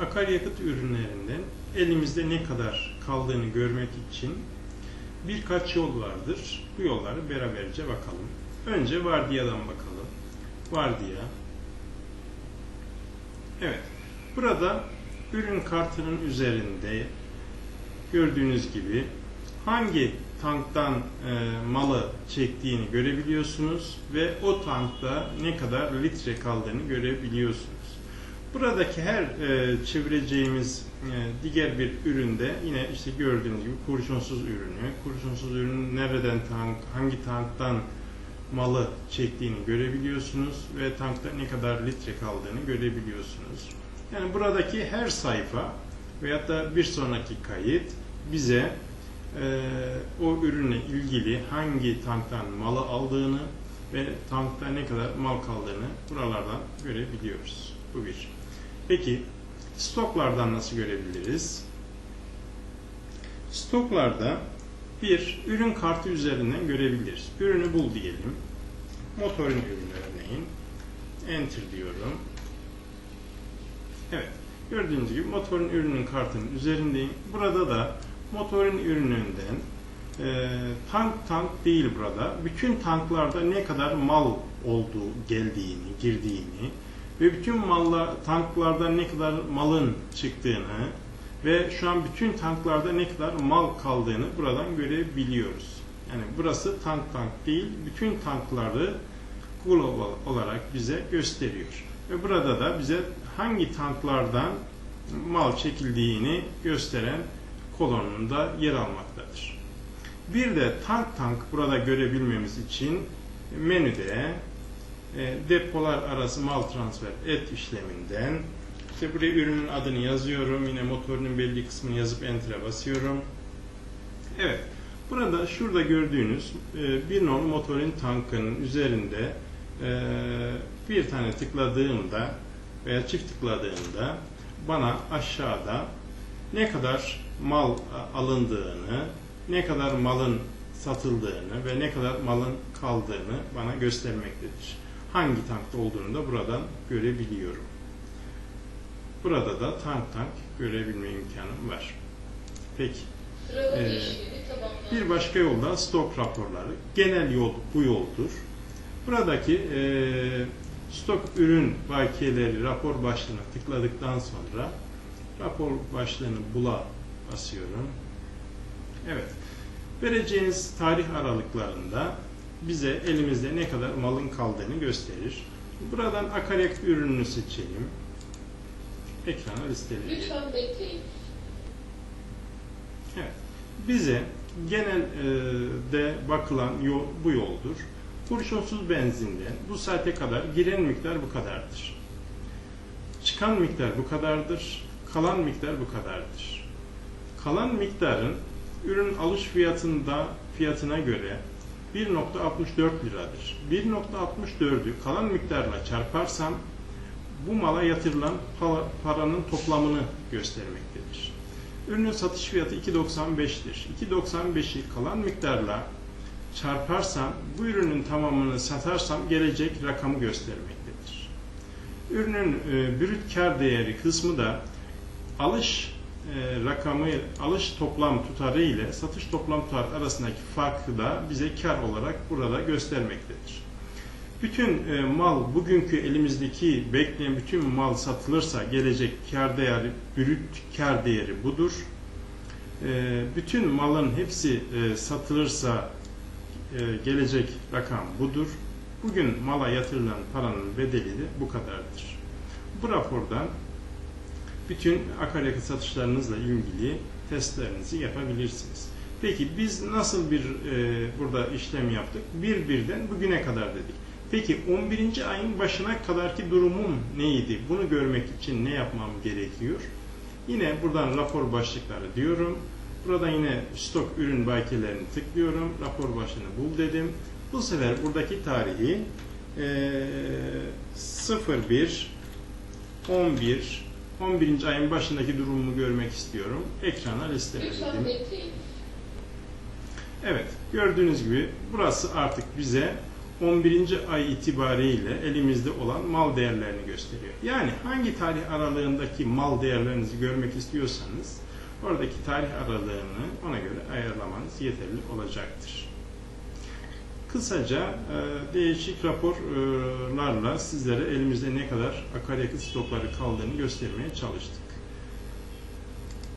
akaryakıt ürünlerinden elimizde ne kadar kaldığını görmek için birkaç yol vardır. Bu yolları beraberce bakalım. Önce vardiyadan bakalım. Vardiya. Evet. Burada ürün kartının üzerinde gördüğünüz gibi hangi tanktan e, malı çektiğini görebiliyorsunuz ve o tankta ne kadar litre kaldığını görebiliyorsunuz. Buradaki her e, çevireceğimiz e, diğer bir üründe yine işte gördüğünüz gibi kurşunsuz ürünü, kurşunsuz ürünün nereden tank, hangi tanktan malı çektiğini görebiliyorsunuz ve tankta ne kadar litre kaldığını görebiliyorsunuz. Yani buradaki her sayfa veyahut da bir sonraki kayıt bize e, o ürünle ilgili hangi tanktan malı aldığını ve tankta ne kadar mal kaldığını buralardan görebiliyoruz. Bu bir. Peki stoklardan nasıl görebiliriz? Stoklarda bir ürün kartı üzerinden görebiliriz. Ürünü bul diyelim. Motorun ürünü örneğin. Enter diyorum. Evet. Gördüğünüz gibi motorun ürünün kartının üzerindeyim. Burada da motorun ürününden e, tank tank değil burada. Bütün tanklarda ne kadar mal olduğu, geldiğini, girdiğini ve bütün malla tanklarda ne kadar malın çıktığını ve şu an bütün tanklarda ne kadar mal kaldığını buradan görebiliyoruz. Yani burası tank tank değil, bütün tankları global olarak bize gösteriyor. Ve burada da bize hangi tanklardan mal çekildiğini gösteren kolonunda yer almaktadır. Bir de tank tank burada görebilmemiz için menüde e, depolar arası mal transfer et işleminden işte buraya ürünün adını yazıyorum. Yine motorunun belli kısmını yazıp enter'e basıyorum. Evet. Burada şurada gördüğünüz e, bir nolu motorun tankının üzerinde e, bir tane tıkladığımda veya çift tıkladığımda bana aşağıda ne kadar mal alındığını, ne kadar malın satıldığını ve ne kadar malın kaldığını bana göstermektedir. Hangi tankta olduğunu da buradan görebiliyorum. Burada da tank tank görebilme imkanım var. Peki. Ee. Bir başka yolda stok raporları. Genel yol bu yoldur. Buradaki e, stok ürün bakiyeleri rapor başlığına tıkladıktan sonra rapor başlığını bula basıyorum. Evet. Vereceğiniz tarih aralıklarında bize elimizde ne kadar malın kaldığını gösterir. Buradan akaryakıt ürününü seçelim. Ekrana listeleyelim. Lütfen bekleyin. Evet. Bize genelde bakılan yol bu yoldur. Kurşunsuz benzinden bu saate kadar giren miktar bu kadardır. Çıkan miktar bu kadardır. Kalan miktar bu kadardır. Kalan miktarın ürün alış fiyatında fiyatına göre 1.64 liradır. 1.64'ü kalan miktarla çarparsam bu mala yatırılan pa- paranın toplamını göstermektedir. Ürünün satış fiyatı 2.95'tir. 2.95'i kalan miktarla çarparsam bu ürünün tamamını satarsam gelecek rakamı göstermektedir. Ürünün e, brüt kar değeri kısmı da alış e, rakamı, alış toplam tutarı ile satış toplam tutarı arasındaki farkı da bize kar olarak burada göstermektedir. Bütün e, mal bugünkü elimizdeki bekleyen bütün mal satılırsa gelecek kar değeri, brüt kar değeri budur. E, bütün malın hepsi satılırsa gelecek rakam budur. Bugün mala yatırılan paranın bedeli de bu kadardır. Bu rapordan bütün akaryakıt satışlarınızla ilgili testlerinizi yapabilirsiniz. Peki biz nasıl bir e, burada işlem yaptık? Bir birden bugüne kadar dedik. Peki 11. ayın başına kadarki durumum neydi? Bunu görmek için ne yapmam gerekiyor? Yine buradan rapor başlıkları diyorum. Buradan yine stok ürün bakiyelerini tıklıyorum. Rapor başlığını bul dedim. Bu sefer buradaki tarihi e, 01 11 11. ayın başındaki durumumu görmek istiyorum. Ekrana listeledim. Evet, gördüğünüz gibi burası artık bize 11. ay itibariyle elimizde olan mal değerlerini gösteriyor. Yani hangi tarih aralığındaki mal değerlerinizi görmek istiyorsanız oradaki tarih aralığını ona göre ayarlamanız yeterli olacaktır. Kısaca e, değişik raporlarla sizlere elimizde ne kadar akaryakıt stokları kaldığını göstermeye çalıştık.